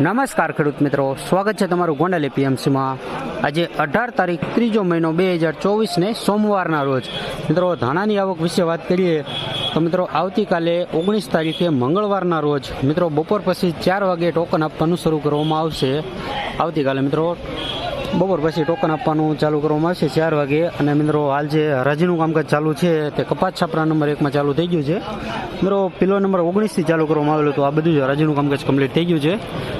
નમસ્કાર ખેડૂત મિત્રો. સ્વાગત છે તમારું ગોંડલ એપીએમસીમાં. આજે અઢાર તારીખ ત્રીજો મહિનો બે હજાર ચોવીસને સોમવારના રોજ. મિત્રો, ધાણાની આવક વિશે વાત કરીએ તો મિત્રો, આવતીકાલે ઓગણીસ તારીખે મંગળવારના રોજ, મિત્રો, બપોર પછી ચાર વાગે ટોકન આપવાનું શરૂ કરવામાં આવશે. આવતીકાલે મિત્રો બપોર પછી ટોકન આપવાનું ચાલુ કરવામાં આવશે ચાર વાગે. અને મિત્રો, હાલ જે હરાજીનું કામકાજ ચાલુ છે, તે કપાસ છાપરા નંબર એકમાં ચાલુ થઈ ગયું છે. મિત્રો પિલો નંબર ઓગણીસથી ચાલુ કરવામાં આવેલું હતું. આ બધું જ હરાજીનું કામકાજ કમ્પ્લીટ થઈ ગયું છે.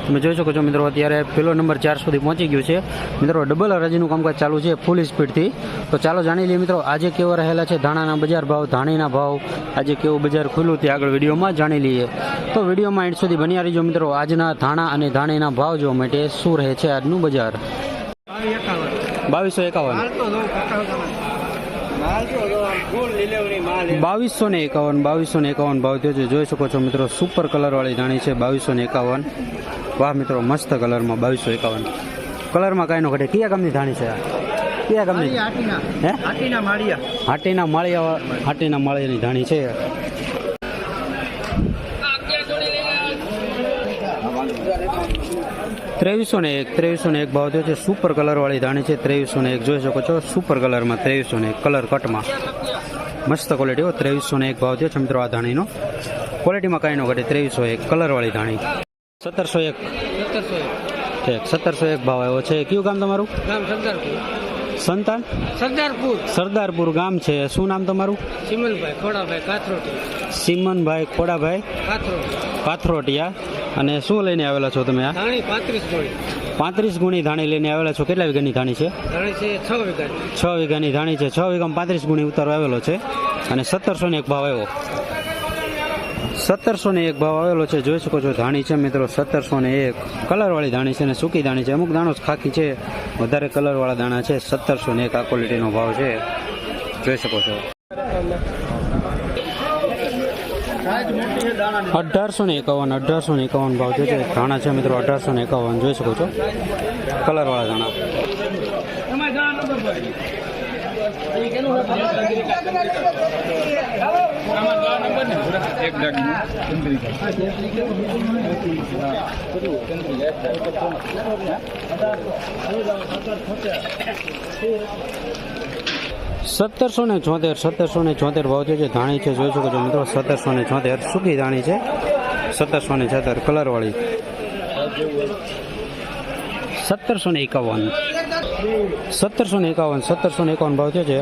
તમે જોઈ શકો છો મિત્રો, અત્યારે પિલો નંબર ચાર સુધી પહોંચી ગયું છે. મિત્રો ડબલ હરાજીનું કામકાજ ચાલુ છે ફૂલ સ્પીડથી તો ચાલો જાણી લઈએ મિત્રો, આજે કેવા રહેલા છે ધાણાના બજાર ભાવ, ધાણીના ભાવ. આજે કેવું બજાર ખુલ્લું તે આગળ વિડીયોમાં જાણી લઈએ. તો વિડીયોમાં એન્ડ સુધી બન્યા રહીજો મિત્રો. આજના ધાણા અને ધાણીના ભાવ જોવા માટે શું રહે છે આજનું બજાર? બાવીસો એકાવન. બાવીસો ને એકાવન બાવીસો ને એકાવન ભાવ થયો છે. જોઈ શકો છો મિત્રો સુપર કલર વાળી ધાણી છે બાવીસો ને એકાવન. વાહ મિત્રો મસ્ત કલરમાં બાવીસો એકાવન. કલરમાં કાંઈ નો ઘટે. કયા ગામની ધાણી છે કયા ગામની? હે? હાટીના માળિયા. હાટીના માળિયા હાટીના માળિયાની ધાણી છે. ત્રેવીસો ને એક ત્રેવીસો ને એક ભાવ થયો છે. સુપર કલર વાળી ધાણી છે. ત્રેવીસો ને એક જોઈ શકો છો. સુપર કલરમાં ત્રેવીસો ને એક કલર કટમાં મસ્ત ક્વોલિટી હો. ત્રેવીસો ને એક ભાવ થયો છે મિત્રો આ ધાણીનો. ક્વોલિટીમાં કાંઈ ન ઘટે. ત્રેવીસો એક કલર વાળી ધાણી. સત્તરસો એક. સત્તરસો ઠીક. સત્તરસો એક ભાવ આવ્યો છે. કયું ગામ તમારું? ગામ સરદારપુર. સંતાન? સરદારપુર. સરદારપુર ગામ છે. શું નામ તમારું? સિમનભાઈ ખોડાભાઈ કાથરોટી સિમનભાઈ ખોડાભાઈ કાથરોટી પાથરોટિયા અને શું લઈને આવેલા છો તમે આ? ધાણી પાંત્રીસ ગુણી ધાણી લઈને આવેલા છો. કેટલા વીઘાની ધાણી છે? ધાણી છે છ વીઘાની. છ વીઘાની ધાણી છે. છ વીઘામાં પાંત્રીસ ગુણી ઉતારો આવેલો છે અને સત્તરસો ને એક ભાવ આવ્યો. સત્તરસો ને એક ભાવ આવેલો છે. જોઈ શકો છો ધાણી છે મિત્રો સત્તરસો ને એક. કલરવાળી ધાણી છે અને સૂકી ધાણી છે. અમુક દાણો ખાખી છે. વધારે કલરવાળા દાણા છે. સત્તરસો ને એક આ ક્વોલિટીનો ભાવ છે. જોઈ શકો છો. અઢારસો ને એકાવન અઢારસો ને એકાવન ભાવ જે છે ધાણા છે મિત્રો અઢારસો ને એકાવન જોઈ શકો છો કલરવાળા ધાણા સત્તરસો ને છોતેર સત્તરસો ને છોતેર ભાવ છે, જે ધાણી છે, જોઈ શકો છો મિત્રો, સત્તરસો ને છોતેર સૂકી ધાણી છે, સત્તરસો ને છોતેર કલરવાળી. સત્તરસો ને એકાવન. સત્તરસો ને એકાવન, સત્તરસો ને એકાવન ભાવ થયો છે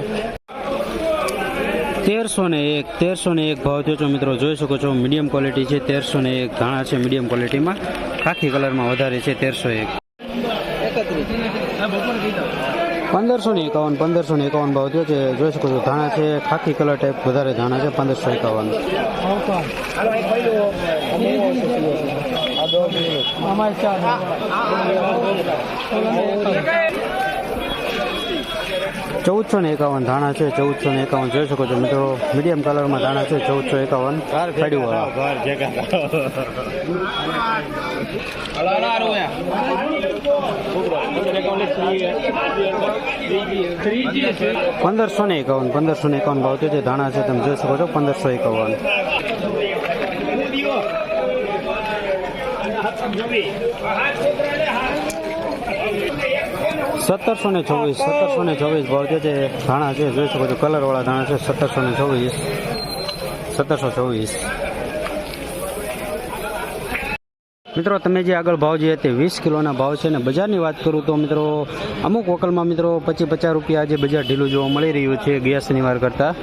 તેરસો ને એક, તેરસો ને એક ભાવ થયો છે મિત્રો, જોઈ શકો છો, મીડિયમ ક્વોલિટી છે, તેરસો ને એક ધાણા છે, મીડિયમ ક્વોલિટીમાં. ખાખી કલરમાં વધારે છે, તેરસો એક. પંદરસો ને એકાવન, પંદરસો ને એકાવન ભાવ થયો છે. જોઈ શકો છો, ધાણા છે, ખાખી કલર ટાઈપ વધારે ધાણા છે, પંદરસો એકાવન. ચૌદસો ને એકાવન ધાણા છે ચૌદસો ને એકાવન જોઈ શકો છો મિત્રો. મીડિયમ કલરમાં ધાણા છે ચૌદસો એકાવન પંદરસો ને એકાવન પંદરસો ને એકાવન ભાવ છે ધાણા છે તમે જોઈ શકો છો પંદરસો એકાવન. સત્તરસો ને છવ્વીસ, સત્તરસો ને ચોવીસ ભાવ જે છે, ધાણા છે જોઈ શકો છો, કલરવાળા ધાણા છે, સત્તરસો ને ચોવીસ સત્તરસો છવ્વીસ. મિત્રો, તમે જે આગળ ભાવ જે તે વીસ કિલોના ભાવ છે ને, બજારની વાત કરું તો મિત્રો, અમુક વકલમાં મિત્રો પચીસ પચાસ રૂપિયા આજે બજાર ઢીલું જોવા મળી રહ્યું છે ગયા શનિવાર કરતાં.